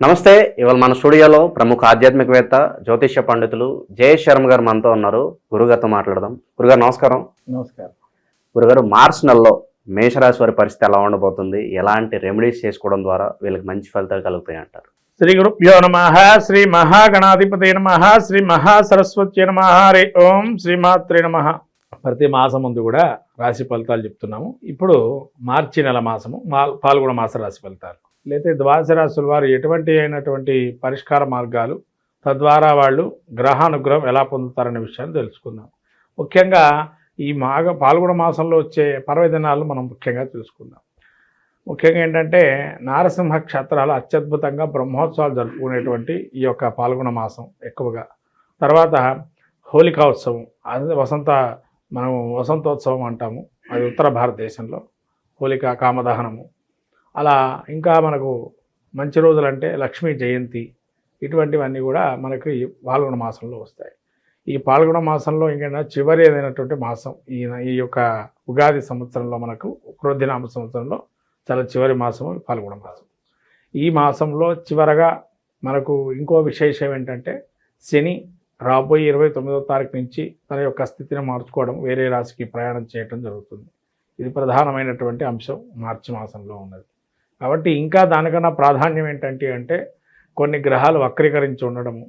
నమస్తే ఇవాళ మన స్టూడియోలో ప్రముఖ ఆధ్యాత్మికవేత్త జ్యోతిష్య పండితులు జయేష్ శర్మ గారు మనతో ఉన్నారు. గురుగారితో మాట్లాడదాం. గురుగారు నమస్కారం. నమస్కారం. గురుగారు మార్చ్ నెలలో మేషరాశి వారి పరిస్థితి ఎలా ఉండబోతుంది? ఎలాంటి రెమెడీస్ చేసుకోవడం ద్వారా వీళ్ళకి మంచి ఫలితాలు కలుగుతాయి అంటారు? శ్రీ గురుభ్యో నమ శ్రీ మహాగణాధిపతి నమ శ్రీ మహాసరస్వతి నమ హరి ఓం శ్రీమాత్రే నమ. ప్రతి మాసం ముందు కూడా రాశి ఫలితాలు చెప్తున్నాము. ఇప్పుడు మార్చి నెల మాసము మా పాల్గొన మాస రాశి ఫలితాలు. లేకపోతే ద్వాదశ రాశుల వారు ఎటువంటి అయినటువంటి పరిష్కార మార్గాలు తద్వారా వాళ్ళు గ్రహానుగ్రహం ఎలా పొందుతారనే విషయాన్ని తెలుసుకుందాం. ముఖ్యంగా ఈ మాఘ పాల్గొన మాసంలో వచ్చే పర్వదినాలు మనం ముఖ్యంగా తెలుసుకుందాం ముఖ్యంగా ఏంటంటే నారసింహ క్షేత్రాలు అత్యద్భుతంగా బ్రహ్మోత్సవాలు జరుపుకునేటువంటి ఈ యొక్క పాల్గొన మాసం ఎక్కువగా. తర్వాత హోలికా ఉత్సవం అది వసంత మనం వసంతోత్సవం అంటాము అది ఉత్తర భారతదేశంలో హోలికా కామదహనము అలా ఇంకా మనకు మంచి రోజులంటే లక్ష్మీ జయంతి ఇటువంటివన్నీ కూడా మనకి ఈ పాల్గొన మాసంలో వస్తాయి. ఈ పాల్గొన మాసంలో ఇంకైనా చివరి ఏదైనటువంటి మాసం ఈ ఈ యొక్క ఉగాది సంవత్సరంలో మనకు క్రోధినామ సంవత్సరంలో చాలా చివరి మాసము పాల్గొన మాసం. ఈ మాసంలో చివరగా మనకు ఇంకో విశేషం ఏంటంటే శని రాబోయే ఇరవై తొమ్మిదో తారీఖు నుంచి తన యొక్క స్థితిని మార్చుకోవడం వేరే రాశికి ప్రయాణం చేయడం జరుగుతుంది. ఇది ప్రధానమైనటువంటి అంశం మార్చి మాసంలో ఉన్నది. కాబట్టి ఇంకా దానికన్నా ప్రాధాన్యం ఏంటంటే అంటే కొన్ని గ్రహాలు వక్రీకరించి ఉండడము.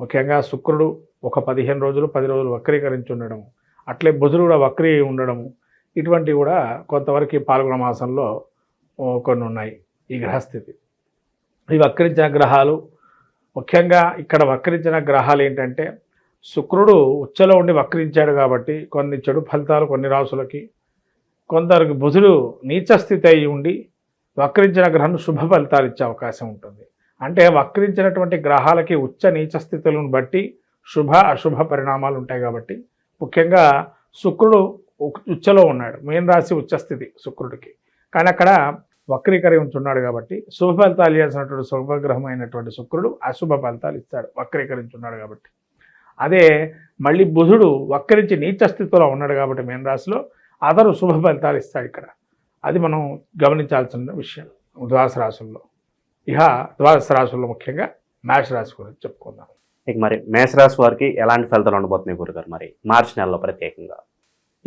ముఖ్యంగా శుక్రుడు ఒక పదిహేను రోజులు పది రోజులు వక్రీకరించి ఉండడము. అట్లే బుధుడు కూడా వక్రీ ఉండడము. ఇటువంటివి కూడా కొంతవరకు పాల్గొన మాసంలో కొన్ని ఉన్నాయి ఈ గ్రహస్థితి. ఈ వక్రించిన గ్రహాలు ముఖ్యంగా ఇక్కడ వక్రించిన గ్రహాలు ఏంటంటే శుక్రుడు ఉచ్చలో ఉండి వక్రించాడు కాబట్టి కొన్ని చెడు ఫలితాలు కొన్ని రాసులకి కొందరికి బుధుడు నీచస్థితి అయి ఉండి వక్రించిన గ్రహం శుభ ఫలితాలు ఇచ్చే అవకాశం ఉంటుంది. అంటే వక్రించినటువంటి గ్రహాలకి ఉచ్చ నీచ స్థితులను బట్టి శుభ అశుభ పరిణామాలు ఉంటాయి కాబట్టి ముఖ్యంగా శుక్రుడు ఉచ్చలో ఉన్నాడు. మీన రాశి ఉచ్చస్థితి శుక్రుడికి. కానీ అక్కడ వక్రీకరించున్నాడు కాబట్టి శుభ ఫలితాలు చేసినటువంటి శుభగ్రహం అయినటువంటి శుక్రుడు అశుభ ఫలితాలు ఇస్తాడు వక్రీకరించున్నాడు కాబట్టి. అదే మళ్ళీ బుధుడు వక్రించి నీచ స్థితిలో ఉన్నాడు కాబట్టి మీన రాశిలో అతను శుభ ఫలితాలు ఇస్తాడు ఇక్కడ. అది మనం గమనించాల్సిన విషయం. ద్వాదశ రాశుల్లో. ఇహ ద్వాదశ రాశుల్లో ముఖ్యంగా మేష రాశి గురించి చెప్పుకుందాం. ఇక మరి మేషరాశి వారికి ఎలాంటి ఫలితాలు ఉండబోతున్నాయి గురుగారు మరి? మార్చి నెలలో ప్రత్యేకంగా.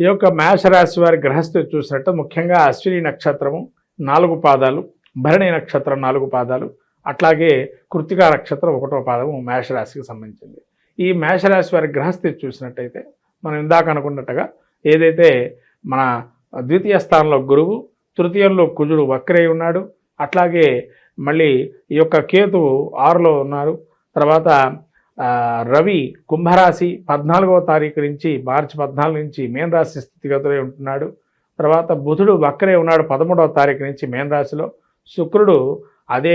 ఈ యొక్క మేషరాశి వారి గ్రహస్థితి చూసినట్టు ముఖ్యంగా అశ్విని నక్షత్రము నాలుగు పాదాలు భరణి నక్షత్రం నాలుగు పాదాలు అట్లాగే కృతికా నక్షత్రం ఒకటో పాదము మేషరాశికి సంబంధించింది. ఈ మేషరాశి వారి గ్రహస్థితి చూసినట్టయితే మనం ఇందాక అనుకున్నట్టుగా ఏదైతే మన ద్వితీయ స్థానంలో గురువు తృతీయంలో కుజుడు వక్రై ఉన్నాడు. అట్లాగే మళ్ళీ ఈ యొక్క కేతువు ఆరులో ఉన్నారు. తర్వాత రవి కుంభరాశి పద్నాలుగవ తారీఖు నుంచి మార్చి పద్నాలుగు నుంచి మేనరాశి రాశి స్థితిగతులై ఉంటున్నాడు. తర్వాత బుధుడు వక్రే ఉన్నాడు పదమూడవ తారీఖు నుంచి మేన రాశిలో శుక్రుడు అదే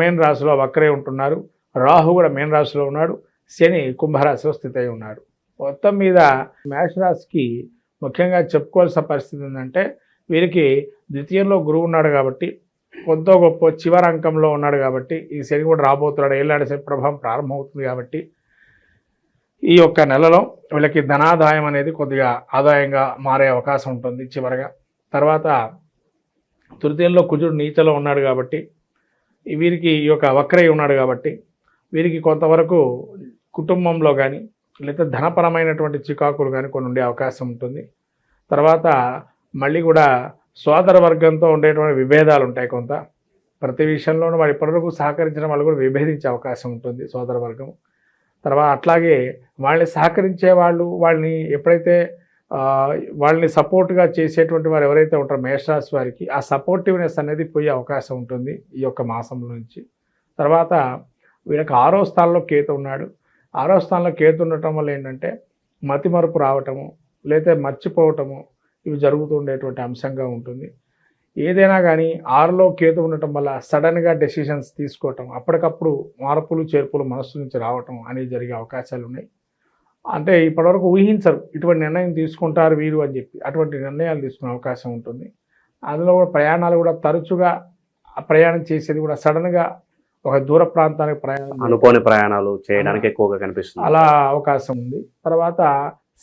మేన్ రాశిలో వక్రే ఉంటున్నారు. రాహు కూడా మేన్ రాశిలో ఉన్నాడు. శని కుంభరాశిలో స్థితి అయి ఉన్నాడు. మొత్తం మీద మేషరాశికి ముఖ్యంగా చెప్పుకోవాల్సిన పరిస్థితి ఏంటంటే వీరికి ద్వితీయంలో గురువు ఉన్నాడు కాబట్టి కొంత గొప్ప చివరి అంకంలో ఉన్నాడు కాబట్టి ఈ శని కూడా రాబోతున్నాడు. ఏళ్ళాడి శని ప్రభావం ప్రారంభమవుతుంది కాబట్టి ఈ యొక్క నెలలో వీళ్ళకి ధనాదాయం అనేది కొద్దిగా ఆదాయంగా మారే అవకాశం ఉంటుంది చివరగా. తర్వాత తృతీయంలో కుజుడు నీచలో ఉన్నాడు కాబట్టి వీరికి ఈ యొక్క వక్రై ఉన్నాడు కాబట్టి వీరికి కొంతవరకు కుటుంబంలో కానీ లేదా ధనపరమైనటువంటి చికాకులు కానీ కొన్ని ఉండే అవకాశం ఉంటుంది. తర్వాత మళ్ళీ కూడా సోదర వర్గంతో ఉండేటువంటి విభేదాలు ఉంటాయి కొంత. ప్రతి విషయంలోనూ వారి ఇప్పటివరకు సహకరించిన వాళ్ళు కూడా విభేదించే అవకాశం ఉంటుంది సోదర వర్గం. తర్వాత అట్లాగే వాళ్ళని సహకరించే వాళ్ళు వాళ్ళని ఎప్పుడైతే వాళ్ళని సపోర్ట్గా చేసేటువంటి వారు ఎవరైతే ఉంటారో మేషరాశి వారికి ఆ సపోర్టివ్నెస్ అనేది పోయే అవకాశం ఉంటుంది ఈ యొక్క మాసంలో నుంచి. తర్వాత వీళ్ళకి ఆరో స్థానంలో కేతు ఉన్నాడు. ఆరో స్థానంలో కేతు ఉండటం వల్ల ఏంటంటే మతిమరుపు రావటము లేతే మర్చిపోవటము ఇవి జరుగుతుండేటువంటి అంశంగా ఉంటుంది. ఏదైనా కానీ ఆరులో కేతు ఉండటం వల్ల సడన్గా డెసిషన్స్ తీసుకోవటం అప్పటికప్పుడు మార్పులు చేర్పులు మనస్సు నుంచి రావటం అనేది జరిగే అవకాశాలు ఉన్నాయి. అంటే ఇప్పటివరకు ఊహించరు ఇటువంటి నిర్ణయం తీసుకుంటారు వీరు అని చెప్పి అటువంటి నిర్ణయాలు తీసుకునే అవకాశం ఉంటుంది. అందులో కూడా ప్రయాణాలు కూడా తరచుగా ఆ ప్రయాణం చేసేది కూడా సడన్గా ఒక దూర ప్రాంతానికి ప్రయాణం. అనుకోని ప్రయాణాలు చేయడానికి ఎక్కువగా కనిపిస్తుంది. అలా అవకాశం ఉంది. తర్వాత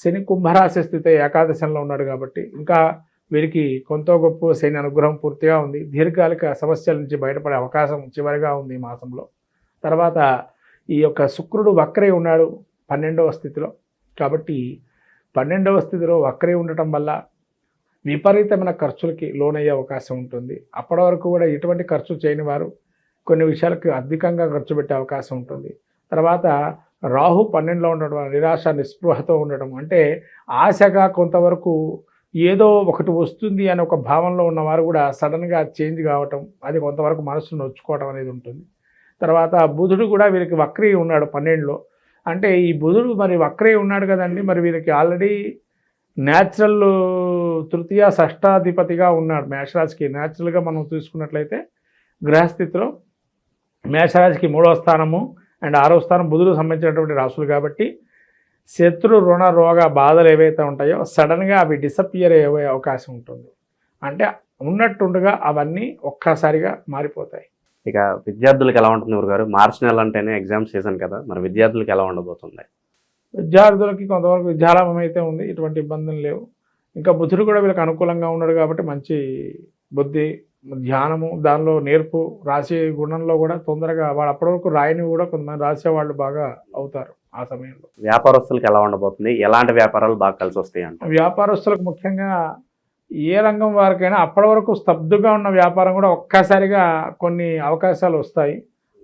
శని కుంభరాశి స్థితి ఏకాదశంలో ఉన్నాడు కాబట్టి ఇంకా వీరికి కొంత గొప్ప శని అనుగ్రహం పూర్తిగా ఉంది. దీర్ఘకాలిక సమస్యల నుంచి బయటపడే అవకాశం చివరిగా ఉంది ఈ మాసంలో. తర్వాత ఈ యొక్క శుక్రుడు వక్రే ఉన్నాడు పన్నెండవ స్థితిలో. కాబట్టి పన్నెండవ స్థితిలో వక్రే ఉండటం వల్ల విపరీతమైన ఖర్చులకి లోనయ్యే అవకాశం ఉంటుంది. అప్పటి వరకు కూడా ఎటువంటి ఖర్చు చేయని వారు కొన్ని విషయాలకు అధికంగా ఖర్చు పెట్టే అవకాశం ఉంటుంది. తర్వాత రాహు పన్నెండులో ఉండడం వల్ల నిరాశ నిస్పృహతో ఉండడం అంటే ఆశగా కొంతవరకు ఏదో ఒకటి వస్తుంది అనే ఒక భావనలో ఉన్నవారు కూడా సడన్గా చేంజ్ కావటం అది కొంతవరకు మనసును నొచ్చుకోవడం అనేది ఉంటుంది. తర్వాత బుధుడు కూడా వీరికి వక్రీ ఉన్నాడు పన్నెండులో. అంటే ఈ బుధుడు మరి వక్రీ ఉన్నాడు కదండి మరి వీరికి ఆల్రెడీ న్యాచురల్ తృతీయ షష్టాధిపతిగా ఉన్నాడు. మేషరాశికి న్యాచురల్గా మనం చూసుకున్నట్లయితే గ్రహస్థితిలో మేషరాశికి మూడవ స్థానము అండ్ ఆరో స్థానం బుధుడు సంబంధించినటువంటి రాశులు కాబట్టి శత్రు రుణ రోగ బాధలు ఏవైతే ఉంటాయో సడన్గా అవి డిసపియర్ అయ్యే అవకాశం ఉంటుంది. అంటే ఉన్నట్టుండగా అవన్నీ ఒక్కసారిగా మారిపోతాయి. ఇక విద్యార్థులకు ఎలా ఉంటుంది గురుగారు? మార్చి నెల అంటేనే ఎగ్జామ్ సీజన్ కదా. మరి విద్యార్థులకు ఎలా ఉండబోతుంది? విద్యార్థులకి కొంతవరకు విద్యాలాభం అయితే ఉంది. ఎటువంటి ఇబ్బందులు లేవు. ఇంకా బుధుడు కూడా వీళ్ళకి అనుకూలంగా ఉన్నాడు కాబట్టి మంచి బుద్ధి ధ్యానము దానిలో నేర్పు రాసే గుణంలో కూడా తొందరగా వాడు అప్పటి వరకు రాయని కూడా కొంతమంది రాసే వాళ్ళు బాగా అవుతారు ఆ సమయంలో. వ్యాపారస్తులకు ఎలా ఉండబోతుంది? ఎలాంటి వ్యాపారాలు బాగా కలిసి వస్తాయి అంట వ్యాపారస్తులకు ముఖ్యంగా ఏ రంగం వారికైనా అప్పటి వరకు స్తబ్దుగా ఉన్న వ్యాపారం కూడా ఒక్కసారిగా కొన్ని అవకాశాలు వస్తాయి.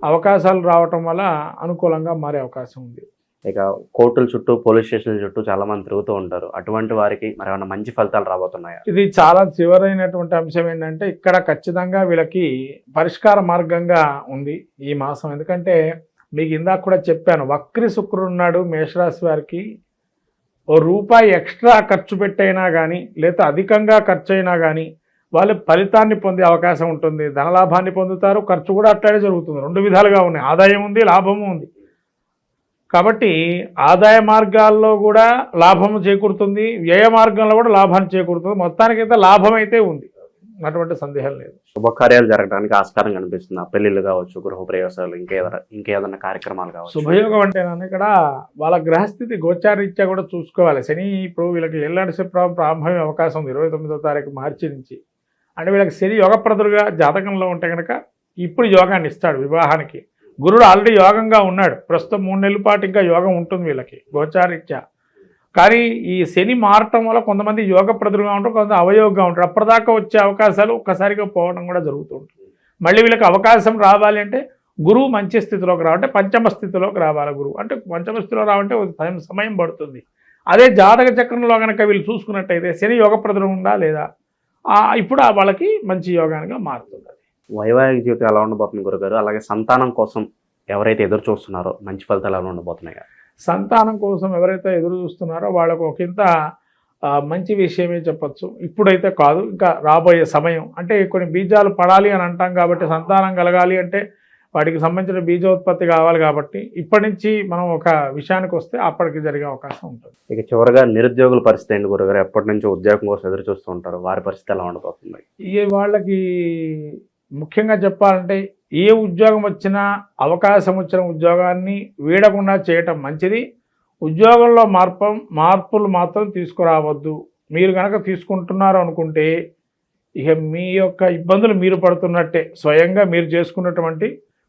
అవకాశాలు రావటం వల్ల అనుకూలంగా మారే అవకాశం ఉంది. ఇక కోర్టుల చుట్టూ పోలీస్ స్టేషన్ల చుట్టూ చాలా మంది తిరుగుతూ ఉంటారు. అటువంటి వారికి మరి ఏమైనా మంచి ఫలితాలు రాబోతున్నాయా? ఇది చాలా చివరైనటువంటి అంశం ఏంటంటే ఇక్కడ ఖచ్చితంగా వీళ్ళకి పరిష్కార మార్గంగా ఉంది ఈ మాసం. ఎందుకంటే మీకు ఇందాక కూడా చెప్పాను వక్రి శుక్రుడు ఉన్నాడు మేషరాశి వారికి. ఓ రూపాయి ఎక్స్ట్రా ఖర్చు పెట్టైనా కానీ లేదా అధికంగా ఖర్చు అయినా కానీ వాళ్ళు ఫలితాన్ని పొందే అవకాశం ఉంటుంది. ధనలాభాన్ని పొందుతారు ఖర్చు కూడా అట్లానే జరుగుతుంది. రెండు విధాలుగా ఉన్నాయి. ఆదాయం ఉంది లాభము ఉంది. కాబట్టి ఆదాయ మార్గాల్లో కూడా లాభము చేకూరుతుంది వ్యయ మార్గంలో కూడా లాభాన్ని చేకూరుతుంది. మొత్తానికైతే లాభం అయితే ఉంది. అటువంటి సందేహం లేదు. శుభకార్యాలు జరగడానికి ఆస్కారం కనిపిస్తుంది. పెళ్ళిళ్ళు కావచ్చు గృహ ప్రవేశాలు ఇంకేదైనా ఇంకేదైనా కార్యక్రమాలు కావచ్చు. శుభయోగం అంటే నాన్న ఇక్కడ వాళ్ళ గ్రహస్థితి గోచారీత్యా కూడా చూసుకోవాలి. శని ఇప్పుడు వీళ్ళకి ఎల్లాడి ప్రారంభమయ్యే అవకాశం ఉంది. ఇరవై తొమ్మిదో తారీఖు మార్చి నుంచి. అంటే వీళ్ళకి శని యోగప్రదుడుగా జాతకంలో ఉంటే కనుక ఇప్పుడు యోగాన్ని ఇస్తాడు వివాహానికి. గురుడు ఆల్రెడీ యోగంగా ఉన్నాడు. ప్రస్తుతం మూడు నెలల పాటు ఇంకా యోగం ఉంటుంది వీళ్ళకి గోచారీత్యా. కానీ ఈ శని మారటం వల్ల కొంతమంది యోగప్రదులుగా ఉంటారు కొంతమంది అవయోగంగా ఉంటారు. అప్పటిదాకా వచ్చే అవకాశాలు ఒక్కసారిగా పోవడం కూడా జరుగుతుంటుంది మళ్ళీ వీళ్ళకి అవకాశం రావాలి అంటే గురువు మంచి స్థితిలోకి రావాలంటే పంచమ స్థితిలోకి రావాలి గురువు. అంటే పంచమ స్థితిలో రావాలంటే సమయం పడుతుంది. అదే జాతక చక్రంలో కనుక వీళ్ళు చూసుకున్నట్టయితే శని యోగప్రదులు ఉందా లేదా? ఇప్పుడు ఆ వాళ్ళకి మంచి యోగానిగా మారుతుంది. వైవాహిక జీవితం ఎలా ఉండబోతుంది గురుగారు? అలాగే సంతానం కోసం ఎవరైతే ఎదురు చూస్తున్నారో మంచి ఫలితాలు ఎలా ఉండబోతున్నాయి? సంతానం కోసం ఎవరైతే ఎదురు చూస్తున్నారో వాళ్ళకు ఒకంత మంచి విషయమే చెప్పొచ్చు. ఇప్పుడైతే కాదు ఇంకా రాబోయే సమయం. అంటే కొన్ని బీజాలు పడాలి అని అంటాం కాబట్టి సంతానం కలగాలి అంటే వాటికి సంబంధించిన బీజోత్పత్తి కావాలి కాబట్టి ఇప్పటి నుంచి మనం ఒక విషయానికి వస్తే అప్పటికి జరిగే అవకాశం ఉంటుంది. ఇక చివరిగా నిరుద్యోగుల పరిస్థితి ఏంటి గురుగారు? ఎప్పటి నుంచో ఉద్యోగం కోసం ఎదురు చూస్తూ ఉంటారు? వారి పరిస్థితి ఎలా ఉండబోతుంది? ఈ వాళ్ళకి ముఖ్యంగా చెప్పాలంటే ఏ ఉద్యోగం వచ్చినా అవకాశం వచ్చిన ఉద్యోగాన్ని వీడకుండా చేయటం మంచిది. ఉద్యోగంలో మార్పం మార్పులు మాత్రం తీసుకురావద్దు. మీరు కనుక తీసుకుంటున్నారు అనుకుంటే ఇక మీ యొక్క ఇబ్బందులు మీరు పడుతున్నట్టే. స్వయంగా మీరు చేసుకున్నటువంటి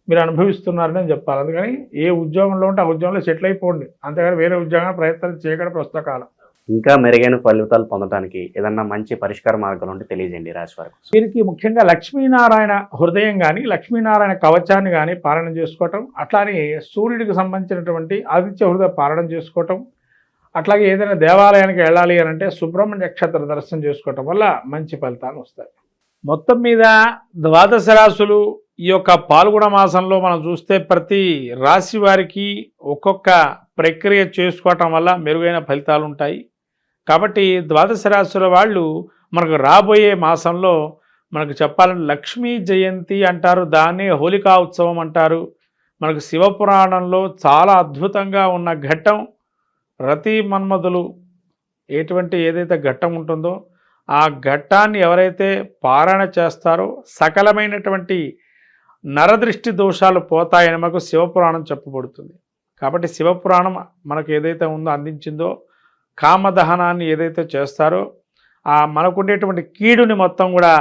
మీరు అనుభవిస్తున్నారని చెప్పాలి. అందుకని ఏ ఉద్యోగంలో ఉంటే ఆ ఉద్యోగంలో సెటిల్ అయిపోండి. అంతేగాని వేరే ఉద్యోగం ప్రయత్నం చేయకుండా ప్రస్తుత కాలం. ఇంకా మెరుగైన ఫలితాలు పొందడానికి ఏదన్నా మంచి పరిష్కార మార్గాలు ఉంటే తెలియజేయండి రాశి వారికి వీరికి ముఖ్యంగా లక్ష్మీనారాయణ హృదయం కానీ లక్ష్మీనారాయణ కవచాన్ని కానీ పాలన చేసుకోవటం అట్లానే సూర్యుడికి సంబంధించినటువంటి ఆదిత్య హృదయ పాలన చేసుకోవటం అట్లాగే ఏదైనా దేవాలయానికి వెళ్ళాలి అని అంటే సుబ్రహ్మణ్య నక్షత్ర దర్శనం చేసుకోవటం వల్ల మంచి ఫలితాలు వస్తాయి. మొత్తం మీద ద్వాదశ రాశులు ఈ యొక్క పాల్గొన మాసంలో మనం చూస్తే ప్రతి రాశి వారికి ఒక్కొక్క ప్రక్రియ చేసుకోవటం వల్ల మెరుగైన ఫలితాలు ఉంటాయి. కాబట్టి ద్వాదశ రాశుల వాళ్ళు మనకు రాబోయే మాసంలో మనకు చెప్పాలంటే లక్ష్మీ జయంతి అంటారు దాన్నే హోలికా ఉత్సవం అంటారు. మనకు శివపురాణంలో చాలా అద్భుతంగా ఉన్న ఘట్టం రతి మన్మధులు ఎటువంటి ఏదైతే ఘట్టం ఉంటుందో ఆ ఘట్టాన్ని ఎవరైతే పారాయణ చేస్తారో సకలమైనటువంటి నరదృష్టి దోషాలు పోతాయని మనకు శివపురాణం చెప్పబడుతుంది. కాబట్టి శివపురాణం మనకు ఏదైతే ఉందో అందించిందో కామదహనాన్ని ఏదైతే చేస్తారో ఆ మనకుండేటువంటి కీడుని మొత్తం కూడా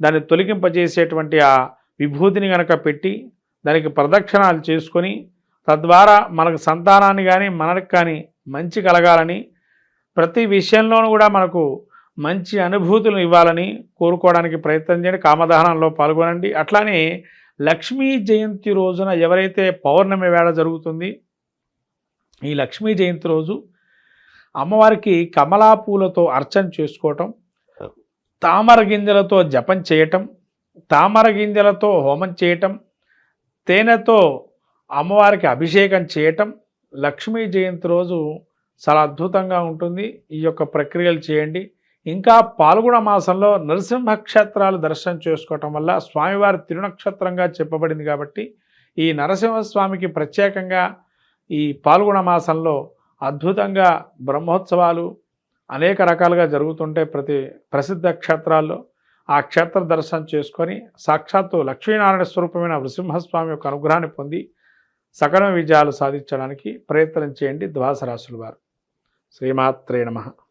దాన్ని తొలగింపజేసేటువంటి ఆ విభూతిని గనక పెట్టి దానికి ప్రదక్షిణాలు చేసుకొని తద్వారా మనకు సంతానాన్ని కానీ మనకు కానీ మంచి కలగాలని ప్రతి విషయంలోనూ కూడా మనకు మంచి అనుభూతులు ఇవ్వాలని కోరుకోవడానికి ప్రయత్నం చేయండి. కామదహనంలో పాల్గొనండి. అట్లానే లక్ష్మీ జయంతి రోజున ఎవరైతే పౌర్ణమి వేళ జరుగుతుంది ఈ లక్ష్మీ జయంతి రోజు అమ్మవారికి కమలా పూలతో అర్చన చేసుకోవటం తామర గింజలతో జపం చేయటం తామర గింజలతో హోమం చేయటం తేనెతో అమ్మవారికి అభిషేకం చేయటం లక్ష్మీ జయంతి రోజు చాలా అద్భుతంగా ఉంటుంది. ఈ యొక్క ప్రక్రియలు చేయండి. ఇంకా పాల్గొన మాసంలో నరసింహ క్షేత్రాలు దర్శనం చేసుకోవటం వల్ల స్వామివారి తిరునక్షత్రంగా చెప్పబడింది కాబట్టి ఈ నరసింహస్వామికి ప్రత్యేకంగా ఈ పాల్గొన మాసంలో అద్భుతంగా బ్రహ్మోత్సవాలు అనేక రకాలుగా జరుగుతుంటే ప్రతి ప్రసిద్ధ క్షేత్రాల్లో ఆ క్షేత్ర దర్శనం చేసుకొని సాక్షాత్తు లక్ష్మీనారాయణ స్వరూపమైన నృసింహస్వామి యొక్క అనుగ్రహాన్ని పొంది సకల విజయాలు సాధించడానికి ప్రయత్నం చేయండి ద్వాసరాశులు వారు. శ్రీమాత్రే నమః.